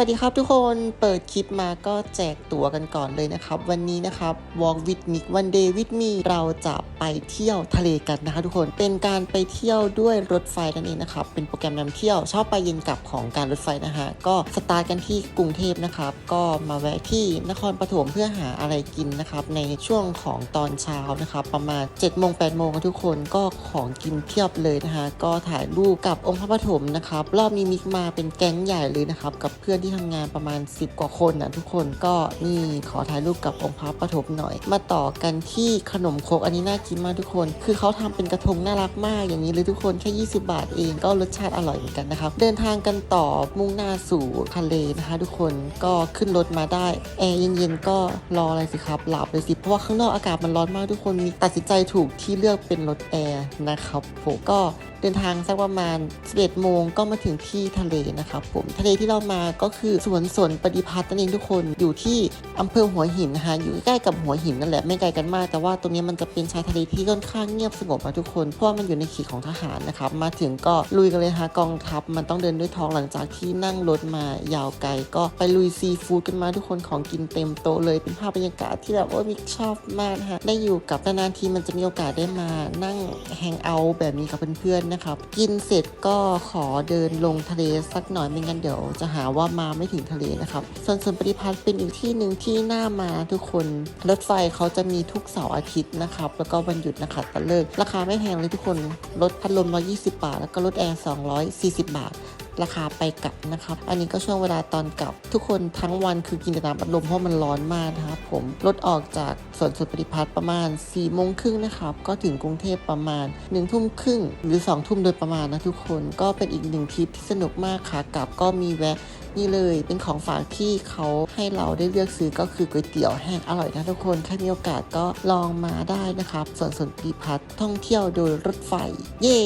วัสดีครับทุกคนเปิดคลิปมาก็แจกตั๋วกันก่อนเลยนะครับ วันนี้นะครับ Walk with me one day with me เราจะไปเที่ยวทะเลกันนะคะทุกคนเป็นการไปเที่ยวด้วยรถไฟนั่นเองนะครับ เป็นโปรแกรมนำเที่ยวชอบไปเย็นกลับของการรถไฟนะฮะก็สตาร์ทกันที่กรุงเทพนะครับ ก็มาแวะที่นครปฐมเพื่อหาอะไรกินนะครับ ในช่วงของตอนเช้านะครับ ประมาณ7จ็ดโมงแปดโมงทุกคนก็ของกินเพียบเลยนะฮะก็ถ่ายรูปกับองค์พระปฐมนะครับรอบนี้มิกมาเป็นแก๊งใหญ่เลยนะครับกับเพื่อนที่ทำงานประมาณ 10 กว่าคนนะทุกคนก็นี่ขอถ่ายรูปกับองค์พระปฐมหน่อย มาต่อกันที่ขนมครกอันนี้น่ากินมากทุกคน คือเขาทำเป็นกระทงน่ารักมากอย่างนี้เลยทุกคนแค่ 20 บาทเองก็รสชาติอร่อยเหมือนกันนะครับเดินทางกันต่อมุ่งหน้าสู่ทะเลนะคะ ทุกคนก็ขึ้นรถมาได้แอร์เย็นๆก็รออะไรสิครับหลับเลยสิเพราะว่าข้างนอกอากาศมันร้อนมากทุกคนมีตัดสินใจถูกที่เลือกเป็นรถแอร์นะครับผมก็เดินทางสักประมาณ 11 โมงก็มาถึงที่ทะเลนะครับผม ทะเลที่เรามาก็คือสวนสนปฏิพัฒน์นั่นเองทุกคน อยู่ที่อำเภอหัวหินนะคะ อยู่ใกล้กับหัวหินนั่นแหละ ไม่ไกลกันมาก แต่ว่าตรงนี้มันจะเป็นชายทะเลที่ค่อนข้างเงียบสงบนะทุกคน เพราะว่ามันอยู่ในเขตของทหารนะครับ มาถึงก็ลุยกันเลยฮะกองทัพ มันต้องเดินด้วยท้องหลังจากที่นั่งรถมายาวไกล ก็ไปลุยซีฟู้ดกันมาทุกคน ของกินเต็มโต๊ะเลย เป็นภาพบรรยากาศที่แบบว่ามิกชอบมากนะคะได้อยู่กับนานๆทีมันจะมีโอกาสได้มานั่งแฮงเอาท์แบบนี้กับเพื่อนนะครับ กินเสร็จก็ขอเดินลงทะเลสักหน่อยไม่งั้นเดี๋ยวจะหาว่ามาไม่ถึงทะเลนะครับส่วนสวนปฏิพัฒน์เป็นอีกที่หนึ่งที่น่ามาทุกคนรถไฟเขาจะมีทุกเสาร์อาทิตย์นะครับ แล้วก็วันหยุดนะคะตะเลิกราคาไม่แพงเลยทุกคนรถพัดลม120 บาท แล้วก็รถแอร์240 บาท ราคาไปกลับนะครับ อันนี้ก็ช่วงเวลาตอนกลับ ทุกคนทั้งวันคือกินแต่น้ำอัดลมเพราะมันร้อนมากนะครับผมรถออกจากสวนสุดปฏิพัฒน์ประมาณ4ี่โมงครึ่งนะครับ ก็ถึงกรุงเทพประมาณ1นึ่ทุ่มครึ่งหรือ2องทุ่มโดยประมาณนะทุกคนก็เป็นอีกหนึ่งทริปที่สนุกมากค่ะกลับก็มีแวะนี่เลยเป็นของฝากที่เขาให้เราได้เลือกซื้อก็คือก๋วยเตี๋ยวแห้งอร่อยนะทุกคนถ้ามีโอกาสก็ลองมาได้นะครับส่วนสนปฏิพัฒน์ท่องเที่ยวโดยรถไฟ เย้